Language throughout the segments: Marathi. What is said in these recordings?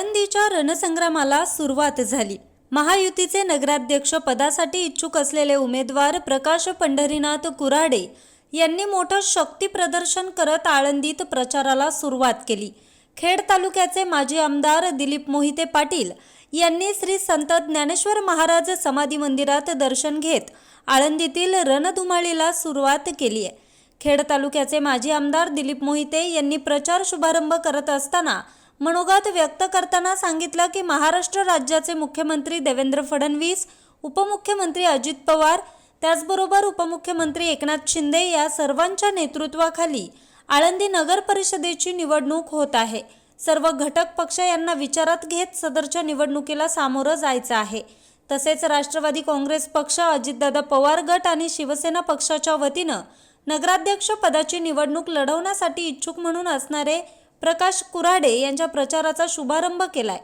आळंदीच्या रणसंग्रामाला सुरुवात झाली. महायुतीचे नगराध्यक्ष पदासाठी इच्छुक असलेले उमेदवार प्रकाश पंढरीनाथ कुऱ्हाडे यांनी मोठं शक्ती प्रदर्शन करत आळंदीत प्रचाराला सुरुवात केली. खेड तालुक्याचे माजी आमदार दिलीप मोहिते पाटील यांनी श्री संत ज्ञानेश्वर महाराज समाधी मंदिरात दर्शन घेत आळंदीतील रणधुमाळीला सुरुवात केली आहे. खेड तालुक्याचे माजी आमदार दिलीप मोहिते यांनी प्रचार शुभारंभ करत असताना मनोगत व्यक्त करताना सांगितलं की महाराष्ट्र राज्याचे मुख्यमंत्री देवेंद्र फडणवीस उपमुख्यमंत्री अजित पवार त्याचबरोबर उपमुख्यमंत्री एकनाथ शिंदे या सर्वांच्या नेतृत्वाखाली आळंदी नगर परिषदेची निवडणूक होत आहे. सर्व घटक पक्ष यांना विचारात घेत सदरच्या निवडणुकीला सामोरं जायचं आहे. तसेच राष्ट्रवादी काँग्रेस पक्ष अजितदादा पवार गट आणि शिवसेना पक्षाच्या वतीनं नगराध्यक्ष पदाची निवडणूक लढवण्यासाठी इच्छुक म्हणून असणारे प्रकाश कुराडे यांच्या प्रचाराचा शुभारंभ केलाय.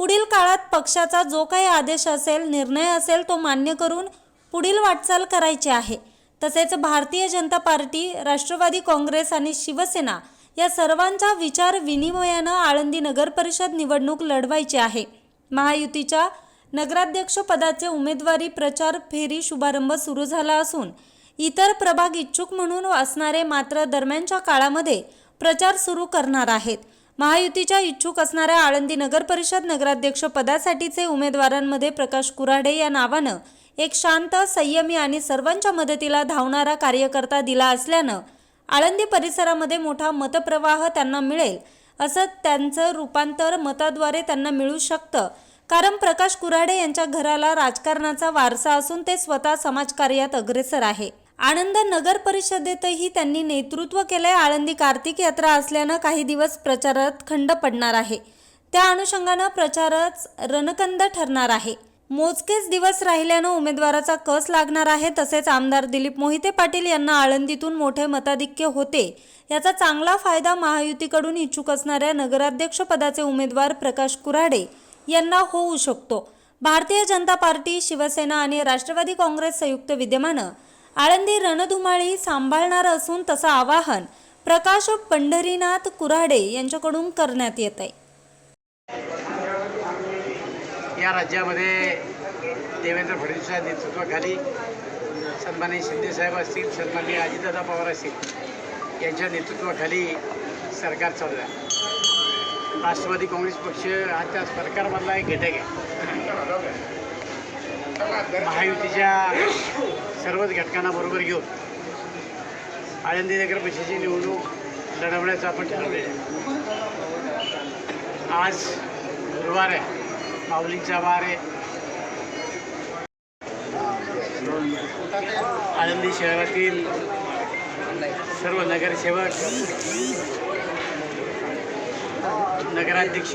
पुढील काळात पक्षाचा जो काही आदेश असेल निर्णय असेल तो मान्य करून पुढील वाटचाल करायची आहे. तसेच भारतीय जनता पार्टी राष्ट्रवादी काँग्रेस आणि शिवसेना या सर्वांचा विचार विनिमयानं आळंदी नगर परिषद निवडणूक लढवायची आहे. महायुतीच्या नगराध्यक्षपदाचे उमेदवारी प्रचार फेरी शुभारंभ सुरू झाला असून इतर प्रभाग इच्छुक म्हणून असणारे मात्र दरम्यानच्या काळामध्ये प्रचार सुरू करणार आहेत. महायुतीच्या इच्छुक असणाऱ्या आळंदी नगर परिषद नगराध्यक्ष पदासाठीचे उमेदवारांमध्ये प्रकाश कुऱ्हाडे या नावानं एक शांत संयमी आणि सर्वांच्या मदतीला धावणारा कार्यकर्ता दिला असल्यानं आळंदी परिसरामध्ये मोठा मतप्रवाह त्यांना मिळेल असं त्यांचं रूपांतर मताद्वारे त्यांना मिळू शकतं. कारण प्रकाश कुऱ्हाडे यांच्या घराला राजकारणाचा वारसा असून ते स्वतः समाजकार्यात अग्रेसर आहे. आनंद नगर परिषदेतही त्यांनी नेतृत्व केलंय. आळंदी कार्तिक यात्रा असल्यानं काही दिवस प्रचारात खंड पडणार आहे. त्या अनुषंगानं प्रचारच रणकंद ठरणार आहे. मोजकेच दिवस राहिल्यानं उमेदवाराचा कस लागणार आहे तसेच आमदार दिलीप मोहिते पाटील यांना आळंदीतून मोठे मताधिक्य होते. याचा चांगला फायदा महायुतीकडून इच्छुक असणाऱ्या नगराध्यक्षपदाचे उमेदवार प्रकाश कुऱ्हाडे यांना होऊ शकतो. भारतीय जनता पार्टी शिवसेना आणि राष्ट्रवादी काँग्रेस संयुक्त विद्यमानं आळंदी रणधुमाळी सांभाळणार असून तसं आवाहन प्रकाश पंढरीनाथ कुऱ्हाडे यांच्याकडून करण्यात येत आहे. या राज्यामध्ये देवेंद्र फडणवीसच्या नेतृत्वाखाली सन्माननीय शिंदेसाहेब असतील सन्माननीय अजितदादा पवार असतील यांच्या नेतृत्वाखाली सरकार चाललं आहे. राष्ट्रवादी काँग्रेस पक्ष हा त्या सरकारमधला एक घटक आहे. महायुतीच्या सर्वच घटकांना बरोबर घेऊन आळंदी नगर पक्षाची निवडणूक लढवण्याचं आपण ठरवले आज गुरुवार आहे. माऊलींचा वार आहे. आळंदी शहरातील सर्व नगरसेवक नगराध्यक्ष